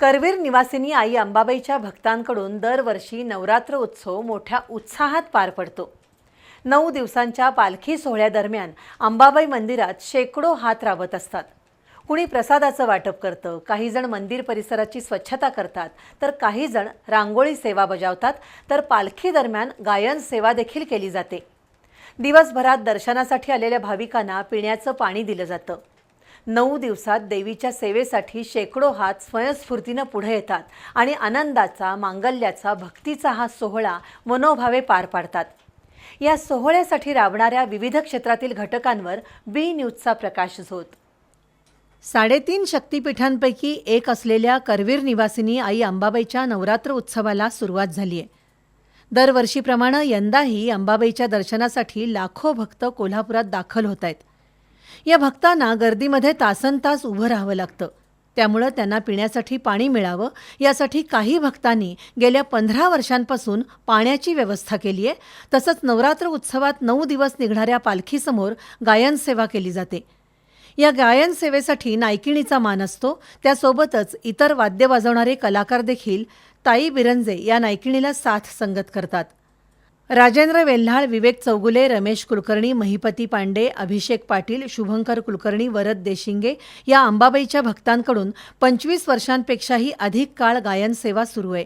करवीर निवासिनी आई अंबाबाईच्या भक्तांकडून दरवर्षी नवरात्र उत्सव मोठ्या उत्साहात पार पडतो. नऊ दिवसांच्या पालखी सोहळ्यादरम्यान अंबाबाई मंदिरात शेकडो हात राबत असतात. कुणी प्रसादाचं वाटप करतं काही जण मंदिर परिसराची स्वच्छता करतात तर काही जण रांगोळी सेवा बजावतात तर पालखी दरम्यान गायन सेवा देखील केली जाते. दिवसभरात दर्शनासाठी आलेल्या भाविकांना पिण्याचं पाणी दिलं जातं. नऊ दिवसात देवीच्या सेवेसाठी शेकडो हात स्वयंस्फूर्तीनं पुढे येतात आणि आनंदाचा मांगल्याचा भक्तीचा हा सोहळा मनोभावे पार पाडतात. या सोहळ्यासाठी राबणाऱ्या विविध क्षेत्रातील घटकांवर बी न्यूजचा प्रकाश झोत. साडेतीन शक्तिपीठांपैकी एक असलेल्या करवीर निवासिनी आई अंबाबाईच्या नवरात्र उत्सवाला सुरुवात झाली आहे दरवर्षीप्रमाणे यंदाही अंबाबाईच्या दर्शनासाठी लाखो भक्त कोल्हापुरात दाखल होत आहेत या भक्तांना गर्दीमध्ये तासन तास उभं राहावं लागतं. त्यामुळं त्यांना पिण्यासाठी पाणी मिळावं. यासाठी काही भक्तांनी गेल्या पंधरा वर्षांपासून पाण्याची व्यवस्था केली आहे. तसंच नवरात्र उत्सवात नऊ दिवस निघणाऱ्या पालखीसमोर गायनसेवा केली जाते. या गायनसेवेसाठी नायकिणीचा मान असतो. त्यासोबतच इतर वाद्य वाजवणारे कलाकार देखील ताई बिरंजे या नायकिणीला साथ संगत करतात. राजेंद्र वेल्हाळ विवेक चौगुले रमेश कुलकर्णी महिपती पांडे अभिषेक पाटील शुभंकर कुलकर्णी वरद देशिंगे या अंबाबाईच्या भक्तांकडून पंचवीस वर्षांपेक्षाही अधिक काळ गायन सेवा सुरू आहे.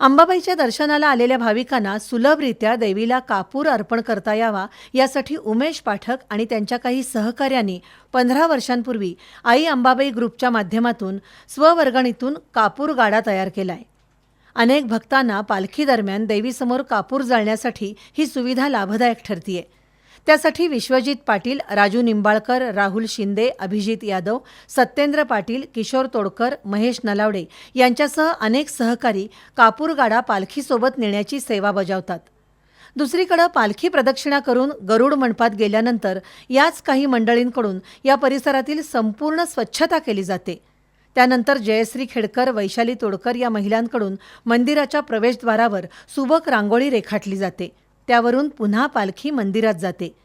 अंबाबाईच्या दर्शनाला आलेल्या भाविकांना सुलभरित्या देवीला कापूर अर्पण करता यावा यासाठी उमेश पाठक आणि त्यांच्या काही सहकाऱ्यांनी पंधरा वर्षांपूर्वी आई अंबाबाई ग्रुपच्या माध्यमातून स्ववर्गणीतून कापूर गाडा तयार केला आहे अनेक भक्तांना पालखी दरम्यान देवीसमोर कापूर जाळण्यासाठी ही सुविधा लाभदायक ठरतीये. त्यासाठी विश्वजित पाटील राजू निंबाळकर राहुल शिंदे अभिजित यादव सत्येंद्र पाटील किशोर तोडकर महेश नलावडे यांच्यासह अनेक सहकारी कापूर गाडा पालखीसोबत नेण्याची सेवा बजावतात. दुसरीकडे पालखी प्रदक्षिणा करून गरुड मंडपात गेल्यानंतर याच काही मंडळींकडून या परिसरातील संपूर्ण स्वच्छता केली जाते. त्यानंतर जयश्री खेडकर वैशाली तोडकर या महिलांकडून मंदिराच्या प्रवेशद्वारावर सुबक रांगोळी रेखाटली जाते. त्यावरून पुन्हा पालखी मंदिरात जाते.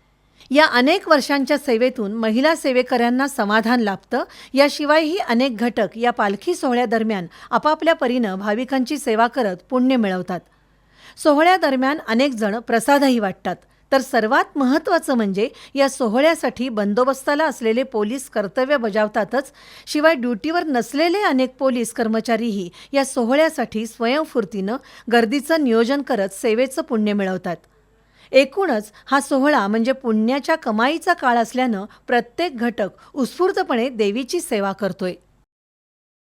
या अनेक वर्षांच्या सेवेतून महिला सेवेकऱ्यांना समाधान लाभतं. याशिवायही अनेक घटक या पालखी सोहळ्यादरम्यान आपापल्या परीनं भाविकांची सेवा करत पुण्य मिळवतात. सोहळ्यादरम्यान अनेक जण प्रसादही वाटतात. तर सर्वात महत्त्वाचं म्हणजे या सोहळ्यासाठी बंदोबस्ताला असलेले पोलीस कर्तव्य बजावतातच. शिवाय ड्युटीवर नसलेले अनेक पोलीस कर्मचारीही या सोहळ्यासाठी स्वयंफूर्तीनं गर्दीचं नियोजन करत सेवेचं पुण्य मिळवतात. एकूणच हा सोहळा म्हणजे पुण्याच्या कमाईचा काळ असल्यानं प्रत्येक घटक उत्स्फूर्तपणे देवीची सेवा करतोय.